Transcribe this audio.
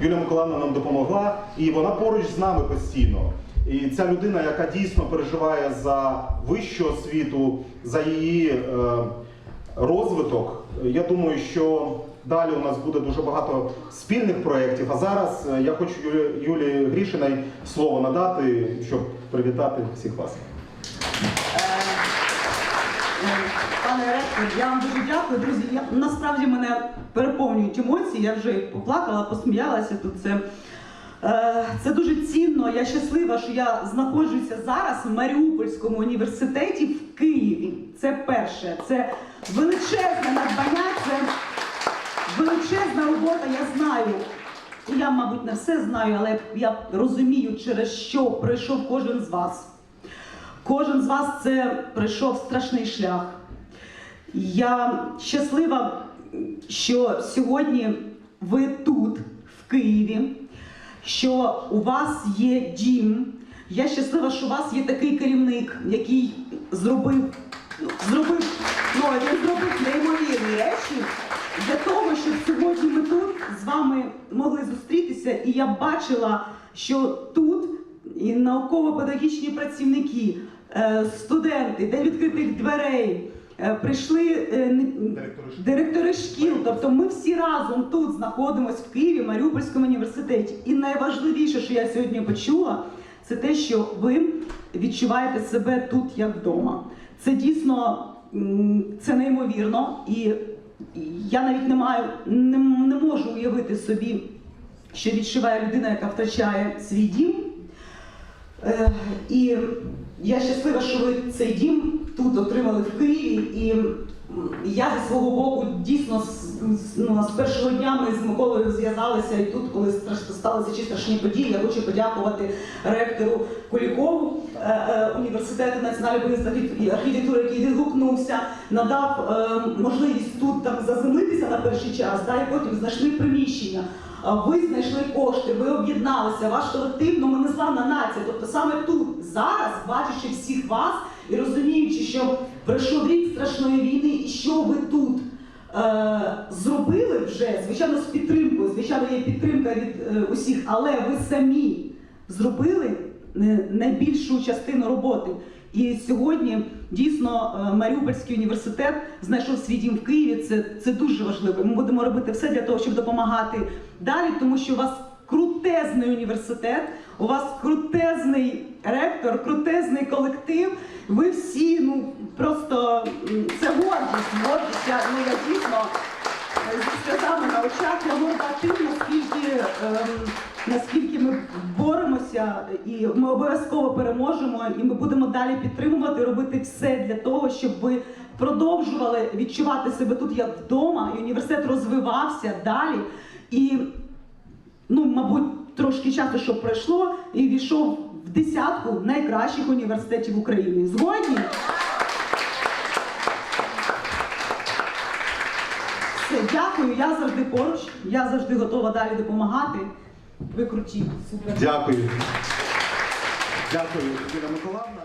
Юлія Миколаївна нам допомогла, і вона поруч з нами постійно. І ця людина, яка дійсно переживає за вищу освіту, за її е, розвиток. Я думаю, що далі у нас буде дуже багато спільних проєктів. А зараз е, я хочу Юлі, Юлії Грішиної слово надати, щоб привітати всіх вас. Пане ректор, я вам дуже дякую. Друзі, я, насправді мене переповнюють емоції. Я вже поплакала, посміялася тут. Це, е, це дуже цінно. Я щаслива, що я знаходжуся зараз в Маріупольському університеті в Києві. Це перше. Це величезне надбання, це величезна робота. Я знаю. Я, мабуть, не все знаю, але я розумію, через що пройшов кожен з вас. Кожен з вас це пройшов страшний шлях. Я щаслива, що сьогодні ви тут, в Києві, що у вас є дім. Я щаслива, що у вас є такий керівник, який зробив, ну, зробив, ну, він зробив неймовірні речі для того, щоб сьогодні ми тут з вами могли зустрітися. І я бачила, що тут і науково-педагогічні працівники, студенти, де відкритих дверей. е, Прийшли е, Директори шкіл. директори шкіл, тобто ми всі разом тут знаходимося в Києві, Маріупольському університеті. І найважливіше, що я сьогодні почула, це те, що ви відчуваєте себе тут як вдома. Це дійсно це неймовірно, і я навіть не маю, не, не можу уявити собі, що відчуває людина, яка втрачає свій дім. Е, І я щаслива, що ви цей дім тут отримали в Києві. І я зі свого боку дійсно ну, з першого дня ми з Миколою зв'язалися і тут, коли сталися ці страшні події, я хочу подякувати ректору Кулікову е, е, університету національної архітектури, який відгукнувся, надав е, можливість тут там заземлитися на перший час, да, і потім знайшли приміщення. Ви знайшли кошти, ви об'єдналися, ваш колектив, ну ми незламна нація. Тобто саме тут, зараз, бачачи всіх вас і розуміючи, що пройшов рік страшної війни, і що ви тут е, зробили вже, звичайно, з підтримкою, звичайно, є підтримка від е, усіх, але ви самі зробили е, найбільшу частину роботи. І сьогодні дійсно е, Маріупольський університет знайшов свій дім в Києві. Це, це дуже важливо. Ми будемо робити все для того, щоб допомагати далі, тому що у вас крутезний університет, у вас крутезний ректор, крутезний колектив. Ви всі, ну просто це гордість, гордість. Я, ну, я дійсно е, зі сльозами на очах я горда тим, наскільки, ем, наскільки ми боремося, і ми обов'язково переможемо, і ми будемо далі підтримувати, робити все для того, щоб ви продовжували відчувати себе тут як вдома, і університет розвивався далі. І, ну, мабуть, трошки часу, що пройшло, і війшов в десятку найкращих університетів України. Згодні? Все, дякую. Я завжди поруч. Я завжди готова далі допомагати. Ви круті. Супер. Дякую. Дякую, Юлія Миколаївна.